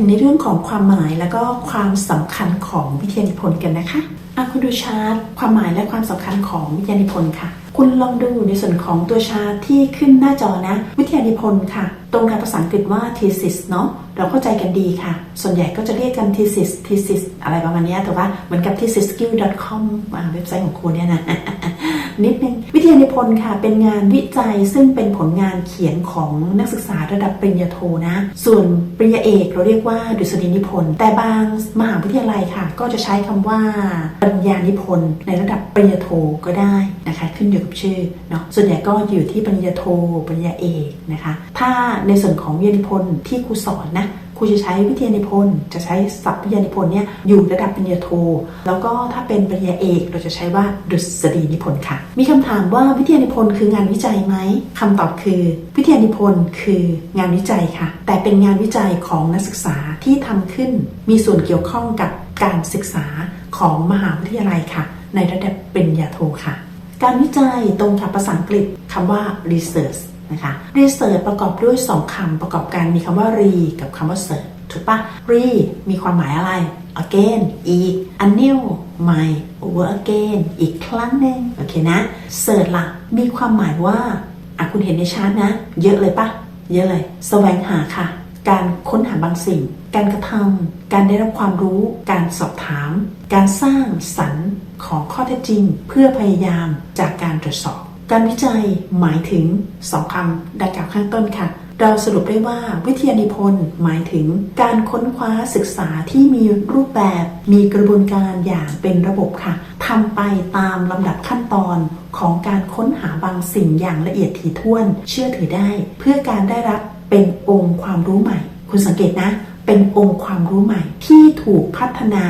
ถึงในเรื่องของความหมายแล้วก็ความสำคัญของวิทยานิพนธ์กันนะคะะคุณดูชาร์ตความหมายและความสำคัญของวิทยานิพนธ์ค่ะ คุณลองดูในส่วนของตัวชาร์ตที่ขึ้นหน้าจอนะ วิทยานิพนธ์ค่ะ ตรงกับภาษาอังกฤษว่า thesis เนาะเราเข้าใจกันดีค่ะ ส่วนใหญ่ก็จะเรียกกัน thesis thesis อะไรประมาณนี้แต่ว่าเหมือนกับ thesisskill.com เว็บไซต์ของคุณเนี่ยนะ นิดนึงวิทยานิพนธ์ค่ะ เป็นงานวิจัยซึ่งเป็นผลงานเขียนของนักศึกษาระดับปริญญาโทนะ ส่วนปริญญาเอกเราเรียกว่าดุษฎีนิพนธ์ แต่บางมหาวิทยาลัยค่ะ ก็จะใช้คำว่าปริญญานิพนธ์ในระดับปริญญาโทก็ได้นะคะ ขึ้นอยู่กับชื่อเนาะส่วนใหญ่ก็อยู่ที่ปริญญาโทปริญญาเอกนะคะ ถ้าในส่วนของวิทยานิพนธ์ที่ครูสอนนะ ครูจะใช้วิทยานิพนธ์ จะใช้ศัพท์วิทยานิพนธ์เนี่ยอยู่ระดับปริญญาโท แล้วก็ถ้าเป็นปริญญาเอกเราจะใช้ว่าดุษฎีนิพนธ์ค่ะ มีคำถามว่าวิทยานิพนธ์คืองานวิจัยไหมคำตอบคือ วิทยานิพนธ์คืองานวิจัยค่ะ แต่เป็นงานวิจัยของนักศึกษาที่ทำขึ้น มีส่วนเกี่ยวข้องกับการศึกษาของมหาวิทยาลัยค่ะ ในระดับปริญญาโทค่ะ การวิจัยตรงกับภาษาอังกฤษคำว่า research นะคะ research ประกอบด้วย 2คำประกอบกันมีคำว่า re กับคำว่า search ถูกปะ re มีความหมายอะไร again อีก anew ใหม่ over again อีกครั้งหนึ่งโอเคนะ search ล่ะมีความหมายว่าอะคุณเห็นในชาร์ตนะ เยอะเลยปะเยอะเลยแสวงหาค่ะ การค้นหาบางสิ่ง การกระทำการได้รับความรู้ การสอบถาม การสร้างสรรค์ของข้อเท็จจริง เพื่อพยายามจากการตรวจสอบ การวิจัยหมายถึงสองคำดังกล่าวข้างต้นค่ะ เราสรุปได้ว่าวิทยานิพนธ์หมายถึงการค้นคว้าศึกษาที่มีรูปแบบ มีกระบวนการอย่างเป็นระบบค่ะทำไปตามลำดับขั้นตอนของการค้นหาบางสิ่งอย่างละเอียดถี่ถ้วน เชื่อถือได้ เพื่อการได้รับเป็นองค์ความรู้ใหม่ คุณสังเกตนะ เป็นองค์ความรู้ใหม่ที่ถูกพัฒนา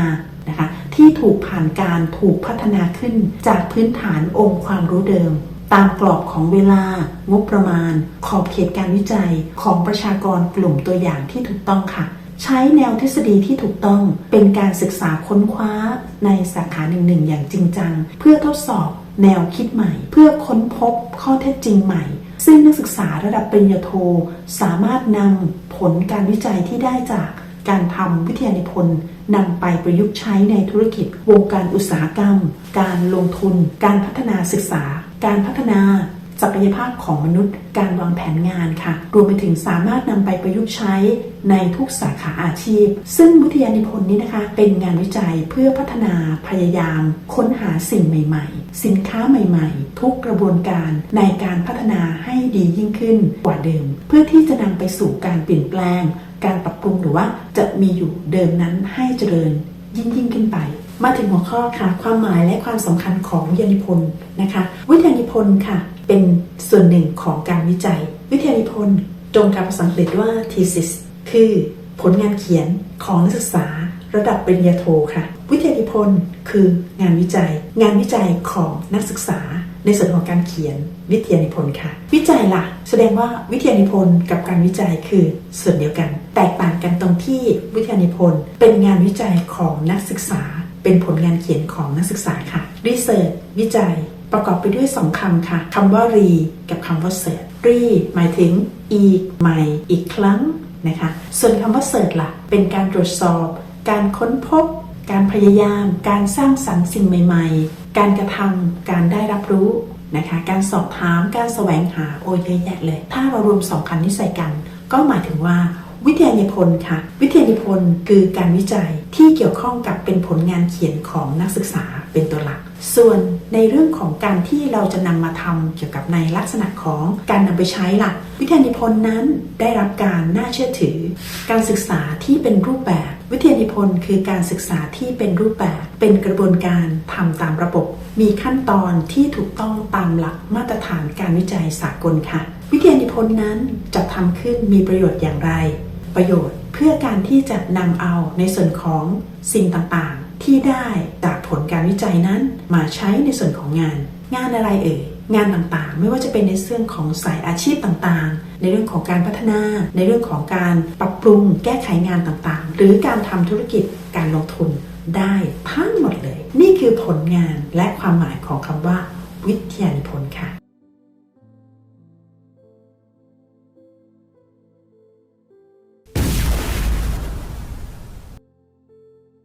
นะคะที่ถูกผ่านการถูกพัฒนาขึ้นจากพื้นฐานองค์ความรู้เดิม ตามกรอบของเวลางบประมาณ ขอบเขตการวิจัยของประชากรกลุ่มตัวอย่างที่ถูกต้องค่ะ ใช้แนวทฤษฎีที่ถูกต้องเป็นการศึกษาค้นคว้าในสาขาหนึ่งๆอย่างจริงจัง เพื่อทดสอบแนวคิดใหม่ เพื่อค้นพบข้อเท็จจริงใหม่ ซึ่งนักศึกษาระดับปริญญาโท สามารถนำผลการวิจัยที่ได้จากการทำวิทยานิพนธ์นำไปประยุกต์ใช้ในธุรกิจ วงการอุตสาหกรรม การลงทุน การพัฒนาศึกษา การพัฒนาศักยภาพของมนุษย์ การวางแผนงานค่ะ รวมไปถึงสามารถนำไปประยุกต์ใช้ในทุกสาขาอาชีพ ซึ่งวิทยานิพนธ์นี้นะคะ เป็นงานวิจัยเพื่อพัฒนาพยายาม ค้นหาสิ่งใหม่ ๆ สินค้าใหม่ ๆ ทุกกระบวนการในการพัฒนาให้ดียิ่งขึ้นกว่าเดิม เพื่อที่จะนำไปสู่การเปลี่ยนแปลง การปรับปรุงหรือว่าจะมีอยู่เดิมนั้นให้เจริญยิ่งยิ่งขึ้นไป มาถึงหัวข้อค่ะ ความหมายและความสำคัญของวิทยานิพนธ์นะคะ วิทยานิพนธ์ค่ะ เป็นส่วนหนึ่งของการวิจัย วิทยานิพนธ์ตรงกับภาษาอังกฤษว่า thesis คือผลงานเขียนของนักศึกษา ระดับปริญญาโทค่ะ วิทยานิพนธ์คืองานวิจัย งานวิจัยของนักศึกษา ในส่วนของการเขียนวิทยานิพนธ์ค่ะ วิจัยล่ะ แสดงว่าวิทยานิพนธ์กับการวิจัยคือส่วนเดียวกัน แตกต่างกันตรงที่วิทยานิพนธ์เป็นงานวิจัยของนักศึกษา เป็นผลงานเขียนของนักศึกษาค่ะ research วิจัย ประกอบไปด้วยสองคำค่ะคำว่า re กับคำว่า search re หมายถึงอีกใหม่ อีกครั้งนะคะ ส่วนคำว่า search ล่ะ เป็นการตรวจสอบ การค้นพบ การพยายาม การสร้างสรรค์สิ่งใหม่ ๆ การกระทำการได้รับรู้นะคะ การสอบถาม การแสวงหาโอ้ยเยอะแยะเลย ถ้าเรารวมสองคำนี้ใส่กัน ก็หมายถึงว่า วิทยานิพนธ์ค่ะ วิทยานิพนธ์คือการวิจัยที่เกี่ยวข้องกับเป็นผลงานเขียนของนักศึกษาเป็นตัวหลัก ส่วนในเรื่องของการที่เราจะนำมาทำเกี่ยวกับในลักษณะของการนำไปใช้ล่ะวิทยานิพนธ์นั้นได้รับการน่าเชื่อถือ การศึกษาที่เป็นรูปแบบ วิทยานิพนธ์คือการศึกษาที่เป็นรูปแบบ เป็นกระบวนการทำตามระบบ มีขั้นตอนที่ถูกต้องตามหลักมาตรฐานการวิจัยสากลค่ะ วิทยานิพนธ์นั้นจะทำขึ้นมีประโยชน์อย่างไร ประโยชน์ เพื่อการที่จะนำเอาในส่วนของสิ่งต่างๆ ที่ได้จากผลการวิจัยนั้นมาใช้ในส่วนของงาน งานอะไรเอ่ยงานต่างๆ ไม่ว่าจะเป็นในเรื่องของสายอาชีพต่างๆ ในเรื่องของการพัฒนา ในเรื่องของการปรับปรุงแก้ไขงานต่างๆ หรือการทำธุรกิจการลงทุนได้ทั้งหมดเลย นี่คือผลงานและความหมายของคำว่า วิทยานิพนธ์ค่ะ